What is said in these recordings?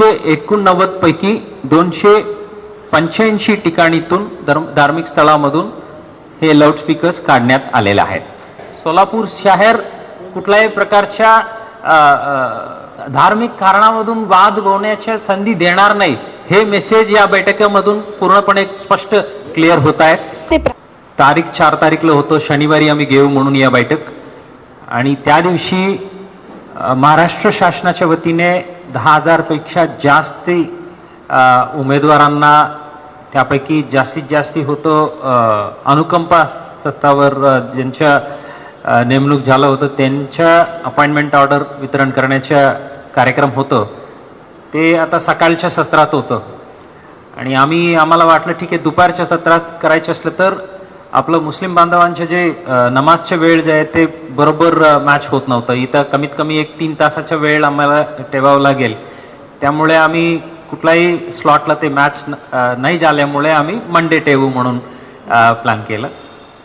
दोनशे एकोणनव्वद पैकी दोनशे पंच्याऐंशी ठिकाणीतून धर्म धार्मिक स्थळामधून हे लाऊडस्पीकर्स काढण्यात आलेले आहेत. सोलापूर शहर कुठल्याही प्रकारच्या धार्मिक कारणामधून वाद होण्याच्या संधी देणार नाही हे मेसेज या बैठकीमधून पूर्णपणे स्पष्ट क्लिअर होत आहे तारीख चार तारीखला होतं शनिवारी आम्ही घेऊ म्हणून या बैठक. आणि त्या दिवशी महाराष्ट्र शासनाच्या वतीने दहा हजारपेक्षा जास्त उमेदवारांना त्यापैकी जास्तीत जास्ती होतं अनुकंपा सत्तावर ज्यांच्या नेमणूक झालं होतं त्यांच्या अपॉइंटमेंट ऑर्डर वितरण करण्याच्या कार्यक्रम होतं. ते आता सकाळच्या सत्रात होतं. आणि आम्ही आम्हाला वाटलं ठीक आहे दुपारच्या सत्रात करायचं असलं तर आपलं मुस्लिम बांधवांचे जे नमाजचे वेळ जे आहे ते बरोबर मॅच होत नव्हतं. इथं कमीत कमी एक तीन तासाचा वेळ आम्हाला ठेवावं लागेल. त्यामुळे आम्ही कुठलाही स्लॉटला ते मॅच नाही झाल्यामुळे आम्ही मंडे ठेवू म्हणून प्लॅन केलं.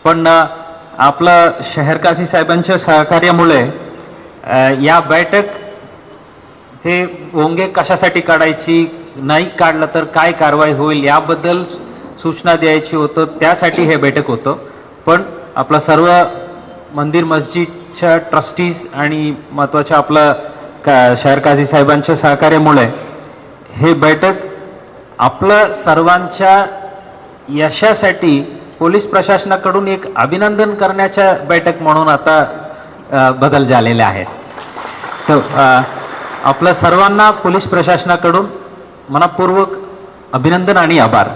पण आपलं शहरकासी साहेबांच्या सहकार्यामुळे या बैठक ते ओंगे कशासाठी काढायची नाही काढलं तर काय कारवाई होईल याबद्दल सूचना द्यायची होतं त्यासाठी हे बैठक होतं. पण आपलं सर्व मंदिर मस्जिदच्या ट्रस्टीज आणि महत्त्वाच्या आपलं का शहर काझी साहेबांच्या सहकार्यामुळे हे बैठक आपलं सर्वांच्या यशासाठी पोलीस प्रशासनाकडून एक अभिनंदन करण्याच्या बैठक म्हणून आता बदल झालेले आहेत. तर आपल्या सर्वांना पोलीस प्रशासनाकडून मनापूर्वक अभिनंदन आणि आभार.